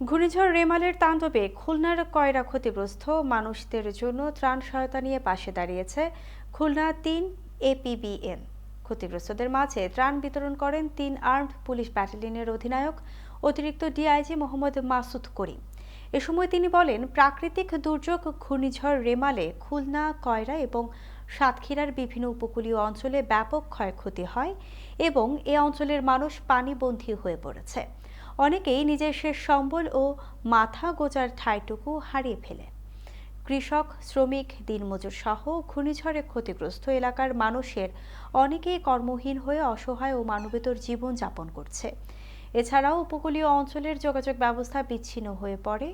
ঘূর্ণিঝড় রেমালের তাণ্ডবে খুলনার কয়রা ক্ষতিগ্রস্ত মানুষদের জন্য ত্রাণ সহায়তা নিয়ে পাশে দাঁড়িয়েছে খুলনা তিন এপিবিএন ক্ষতিগ্রস্তদের মাঝে ত্রাণ বিতরণ করেন তিন আর্মড পুলিশ ব্যাটালিয়নের অধিনায়ক, অতিরিক্ত ডিআইজি মোহাম্মদ মাসুদ করিম। এ সময় তিনি বলেন, প্রাকৃতিক দুর্যোগ, ঘূর্ণিঝড় রেমালে খুলনা, কয়রা এবং সাতক্ষীরার বিভিন্ন উপকূলীয় অঞ্চলে ব্যাপক ক্ষয়ক্ষতি হয় এবং এ অঞ্চলের মানুষ পানিবন্দী হয়ে পড়েছে। অনেকেই নিজের শেষ সম্বল ও মাথা গোজার ঠাঁইটুকু হারিয়ে ফেলে। কৃষক, শ্রমিক, দিনমজুর সহ ঘূর্ণিঝড়ে ক্ষতিগ্রস্ত এলাকার মানুষের অনেকেই কর্মহীন হয়ে অসহায় ও মানবেতর জীবন যাপন করছে। এছাড়াও উপকূলীয় অঞ্চলের যোগাযোগ ব্যবস্থা বিচ্ছিন্ন হয়ে পড়ে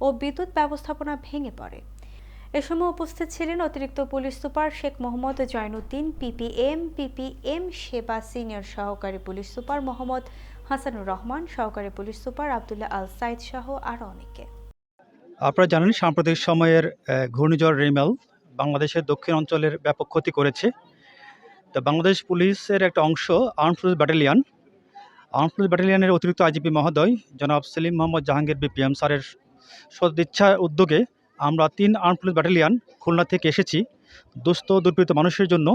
ও বিদ্যুৎ ব্যবস্থাপনা ভেঙে পড়ে। এ সময় উপস্থিত ছিলেন অতিরিক্ত police super Sheikh Mohammad Joynuddin, PPM PPM সেবা সিনিয়র সহকারী পুলিশ সুপার মোহাম্মদ হাসানুর রহমান, সহকারী পুলিশ সুপার আবদুল্লাহ আল সাইদ সহ আরও অনেকে। আপনারা জানেন, সাম্প্রতিক সময়ের ঘূর্ণিঝড় রেমেল বাংলাদেশের দক্ষিণ অঞ্চলের ব্যাপক ক্ষতি করেছে। তো বাংলাদেশ পুলিশের একটা অংশ arm police battalion. Arm police ব্যাটালিয়ানের অতিরিক্ত আইজিপি মহোদয় জনাব সেলিম মোহাম্মদ জাহাঙ্গীর, বিপিএম স্যারের সদিচ্ছা উদ্যোগে আমরা তিন আর্ম পুলিশ ব্যাটালিয়ান খুলনা থেকে এসেছি। দুস্থ, দুর্বৃত্ত মানুষের জন্য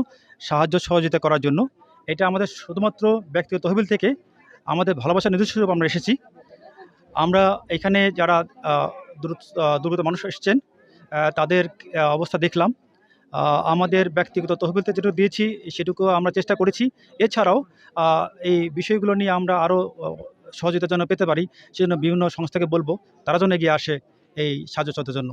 সাহায্য সহযোগিতা করার জন্য। এটা আমাদের শুধুমাত্র ব্যক্তিগত তহবিল থেকে আমাদের ভালোবাসার নিজস্ব রূপে আমরা এসেছি। আমরা এখানে যারা দুর্গত মানুষ এসেছেন তাদের অবস্থা দেখলাম। আমাদের ব্যক্তিগত তহবিলতে যেটুকু দিয়েছি সেটুকু আমরা চেষ্টা করেছি। এছাড়াও এই বিষয়গুলো নিয়ে আমরা আরও সহযোগিতার জন্য পেতে পারি। সেজন্য বিভিন্ন সংস্থাকে বলব, তারা যেন এগিয়ে আসে এই সাহায্য সহায়তার জন্য।